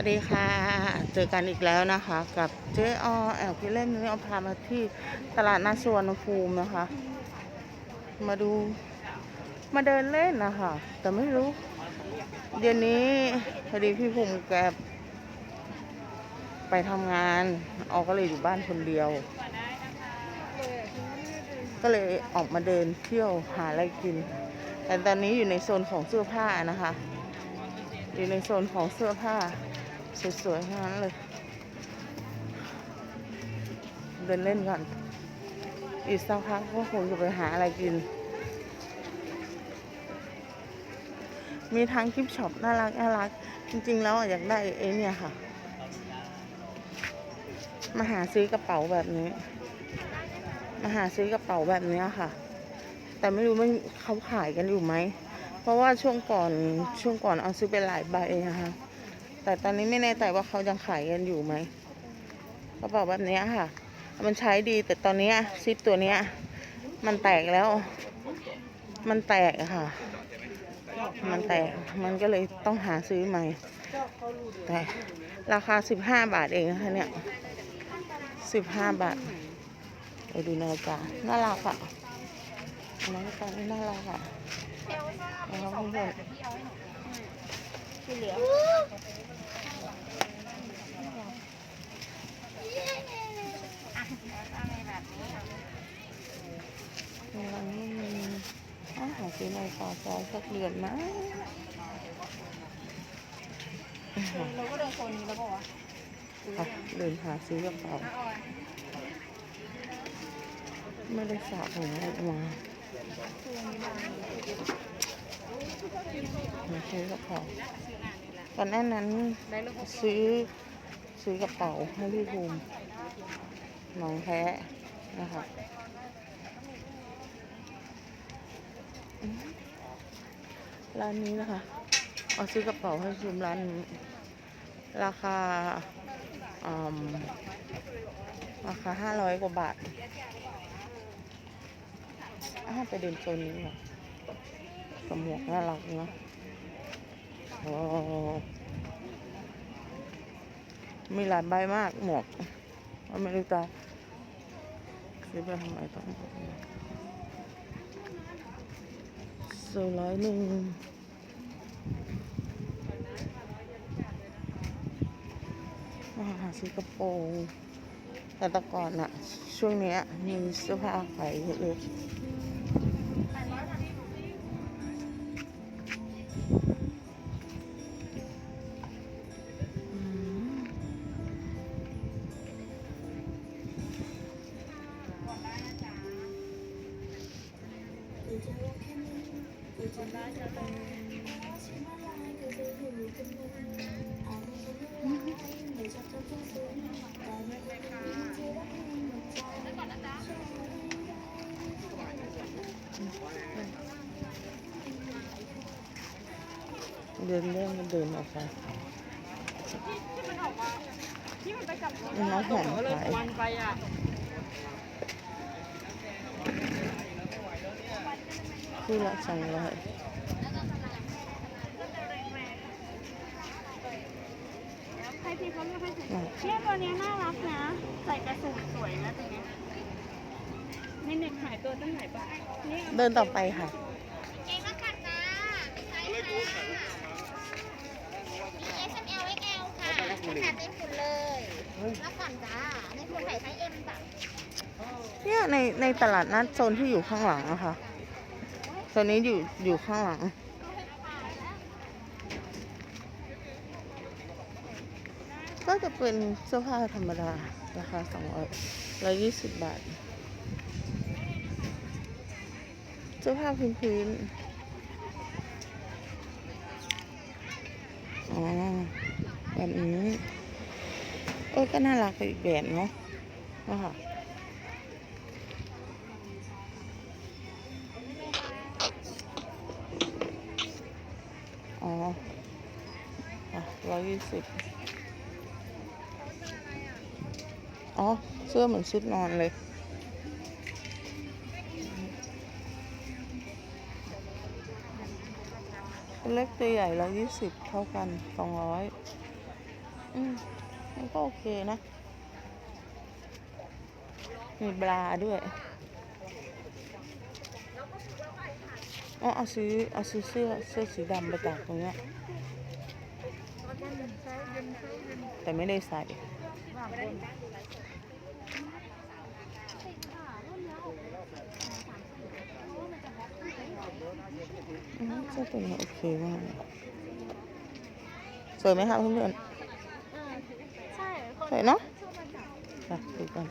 สวัสดีค่ะ เจอกันอีกแล้วนะคะ กับเจ๊อแอบกิเล่นนี่เอาพามาที่ตลาดนัดสวนภูมินะคะ มาดูมาเดินเล่นนะคะ แต่ไม่รู้ เดี๋ยวนี้พอดีพี่ภูมิแกไปทำงานออกก็เลยอยู่บ้านคนเดียว ก็เลยออกมาเดินเที่ยวหาอะไรกิน แต่ตอนนี้อยู่ในโซนของเสื้อผ้านะคะอยู่ในโซนของเสื้อผ้า สวยๆทั้งนั้นเลย เดินเล่นก่อน อีกสักพักก็คงจะไปหาอะไรกิน มีทั้งกิฟช็อปน่ารักน่ารัก จริง ๆ แล้วอยากได้ไอ้เนี่ยค่ะ มาหาซื้อกระเป๋าแบบนี้ มาหาซื้อกระเป๋าแบบนี้ค่ะ แต่ไม่รู้มันเขาขายกันอยู่ไหม เพราะว่าช่วงก่อนช่วงก่อนเอาซื้อไปหลายใบนะคะ แต่ตอนนี้ไม่แน่ใจว่าเขายังขายกันอยู่ไหมกระเป๋าแบบเนี้ยค่ะ มันใช้ดีแต่ตอนเนี้ยซิปตัวเนี้ยมันแตกแล้ว มันแตกอะค่ะ มันแตก มันก็เลยต้องหาซื้อใหม่ แต่ราคาสิบห้าบาทเองนะคะเนี่ยสิบห้าบาทไปดูนาฬิกาน่ารักอะนาฬิกานี่น่ารักอะนะครับเพื่อนๆกำลั งนี่มีอาหาซื้อนาฬิกาซอยสักเดือนนะเราก็เดินโซนนี้แล้วบอกว่าค่ะเดินหาซื้อกระเป๋าไม่ได้สระผมออกมามาซื้อกระเป๋าก่อนหน้านั้นได้ลูกซื้อซื้อกระเป๋าให้พี่ภูมิ น้องแท้นะคะร้านนี้นะคะเอาซื้อกระเป๋าให้ภูมร้านนี้ ราคาอืมราคาห้าร้อยกว่าบาทอ้าไปเดินโซนนี้เหรอกับหมวกน่ารักเนาะโอ้มีหลายใบมากหมวกไม่รู้จะ ซื้อไปทำอะไมต้องสี่ร้อยหนึ่งมาหาซื้อกระโปรงแต่แต่ก่อนอะช่วงเนี้ยมีเสื้อผ้าขายเยอะ เดินเรื่องมันเดินออกไปที่มันออกมาที่มันไปจับน้องหอมเลยขายวันไปอะคู่ละสองร้อยให้พี่เขาเลือกให้ถูกน่ะเนี่ยตัวเนี้ยน่ารักนะ ใส่กระสุนสวยนะตัวเนี้ยนี่เน็ตขายตัวตั้งไหนบ้างนี่เดินต่อไปค่ะเองละกันนะ ค่ะขนาดเต็มฝุ่นเลยละก่อนจ้าในฝุ่นใส่ไซส์ M จ้ะเนี่ยในในตลาดนัดโซนที่อยู่ข้างหลังอะค่ะโซนนี้อยู่อยู่ข้างหลัง ก็จะเป็นเสื้อผ้าธรรมดาราคาสองร้อยร้อยยี่สิบบาท เสื้อผ้าพื้นพื้นๆอ๋อ แบบนี้เออก็น่ารักไปอีกแบบเนาะนะคะอ๋อร้อยยี่สิบอ๋อ เสื้อเหมือนชุดนอนเลยเล็กตัวใหญ่ร้อยยี่สิบเท่ากันสองร้อย อืมมันก็โอเคนะ มีบราด้วยอ๋อเอาซื้อเอาซื้อเสื้อเสื้อสีดำไปจากตรงเนี้ยแต่ไม่ได้ใส่เสื้อตัวนี้โอเคมากเลยสวยไหมคะเพื่อนๆน สวยเนาะชอบมาจับดูกัน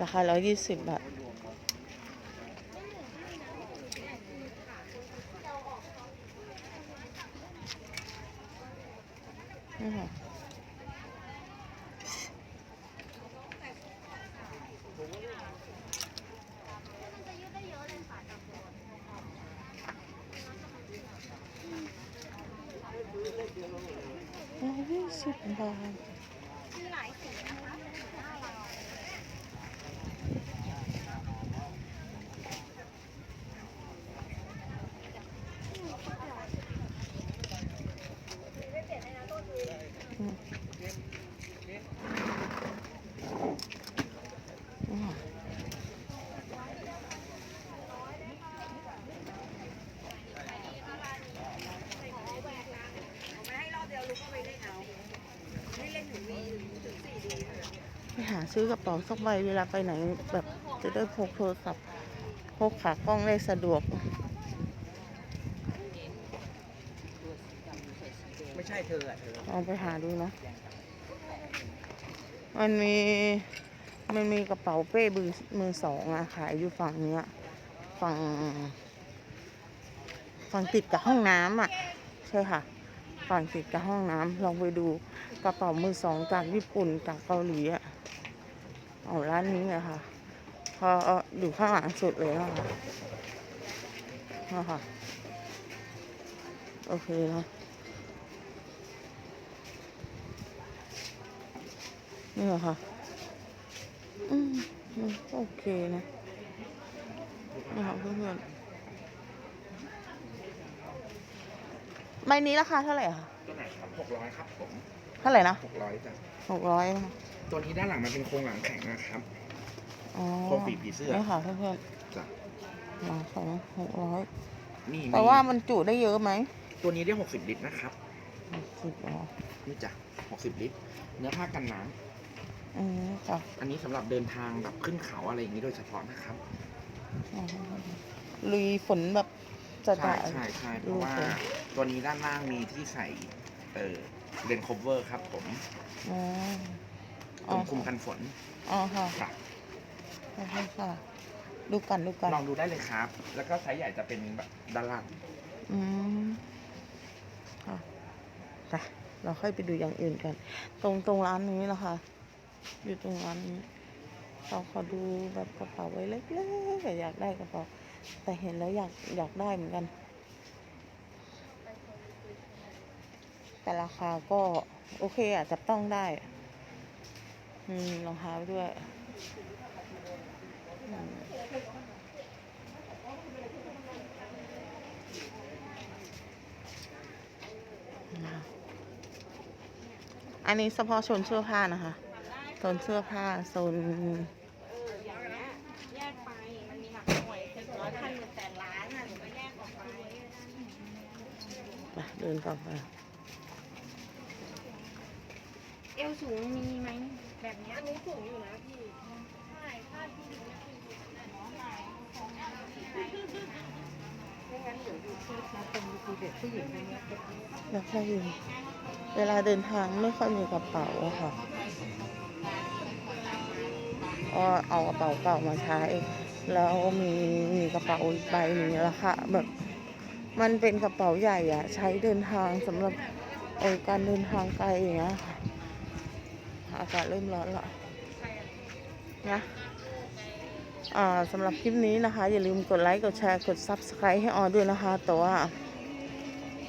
ราคาร้อยยี่สิบบาทนี่ค่ะร้อยยี่สิบบาท มีหลายสีนะคะ อืม ไปหาซื้อกระเป๋าสักใบเวลาไปไหนแบบจะได้พกโทรศัพท์พกขากล้องได้สะดวก ไม่ใช่เธออะเธอลองไปหาดูเนาะมันมีมันมีกระเป๋าเป้มือมือสองอะขายอยู่ฝั่งเนี้ยฝั่งฝั่งติดกับห้องน้ำอะใช่ค่ะ ฝั่งติดกับห้องน้ำลองไปดู กระเป๋ามือสองจากญี่ปุ่นจากเกาหลีอะเอาร้านนี้อะค่ะ พออยู่ข้างหลังสุดเลยอะค่ะนะคะ โอเคนะนี่เหรอคะอืมโอเคนะนะคะเพื่อนๆใบนี้ราคาเท่าไหร่คะตัวไหนครับหกร้อยครับผม เท่าไหร่นะหกร้อยจ้ะหกร้อยนะคะตัวนี้ด้านหลังมันเป็นโครงหลังแข็งนะครับอ๋อโครงฝีผีเสื้อนี่ค่ะเพื่อนจ้ะๆหลังของหกร้อยนี่แต่ว่ามันจุได้เยอะไหมตัวนี้ได้หกสิบลิตรนะครับสิบอ๋อนี่จ้ะหกสิบลิตร เนื้อผ้ากันน้อืมค่ะำอันนี้สำหรับเดินทางแบบขึ้นเขาอะไรอย่างนี้โดยเฉพาะนะครับอ๋อลุยฝนแบบจะใช่จะใช่ใช่เพดูราะว่าผมตัวนี้ด้านล่างมีที่ใส่เออ เลนคเวอร์ครับผมอ๋อตรงคุมกันฝนอ๋อค่ะครับโอเคค่ะดูกันดูกันลองดูได้เลยครับ แล้วก็ไซส์ใหญ่จะเป็นแบบด้านล่างอืมค่ะไปเราค่อยไปดูอย่างอื่นกัน ตรงตรงร้านนี้นะคะอยู่ตรงร้านนี้เราขอดูแบบกระเป๋าไว้เล็กๆอยากได้กระเป๋าแต่เห็นแล้วอยากอยากได้เหมือนกัน แต่ราคาก็โอเคอะจับต้องได้ อืมรองเท้าด้วยอืมอันนี้เฉพาะโซนเสื้อผ้านะคะโซนเสื้อผ้าโซนเอออย่า งเงี้ยแยกไปมันมีหลักหน่วยเป็นร้อยพันหมื่นแสนล้านอะหนูก็แยกออกไปไปเดินต่อไปเอวสูงมีไหมแบบเนี้ยอันนี้สูงอยู่นะพี่ใช่ค่าที่ดีนะพี่ไม่งั้นเดี๋ยวดูที่เขาเป็นดูเด็กผู้หญิงอะไรเงี้ยแล้วก็ยืนเวลาเดินทางไม่ค่อยมีกระเป๋าอะค่ะก็เอากระเป๋าเก่ามาใช้ แล้วมีมีกระเป๋าอีกใบหนึ่งราคาแบบมันเป็นกระเป๋าใหญ่อะใช้เดินทางสำหรับเออการเดินทางไกลอย่างเงี้ยค่ะ อากาศเริ่มร้อนละนะอ่าสำหรับคลิปนี้นะคะ อย่าลืมกดไลค์กดแชร์กด Subscribe ให้ออด้วยนะคะ แต่ว่า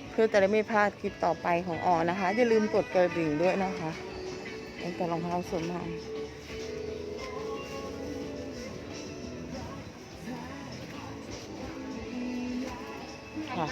เพื่อจะได้ไม่พลาดคลิปต่อไปของออนะคะ อย่าลืมกดกระดิ่งด้วยนะคะเป็นแต่รองเท้าสวยมากค่ะ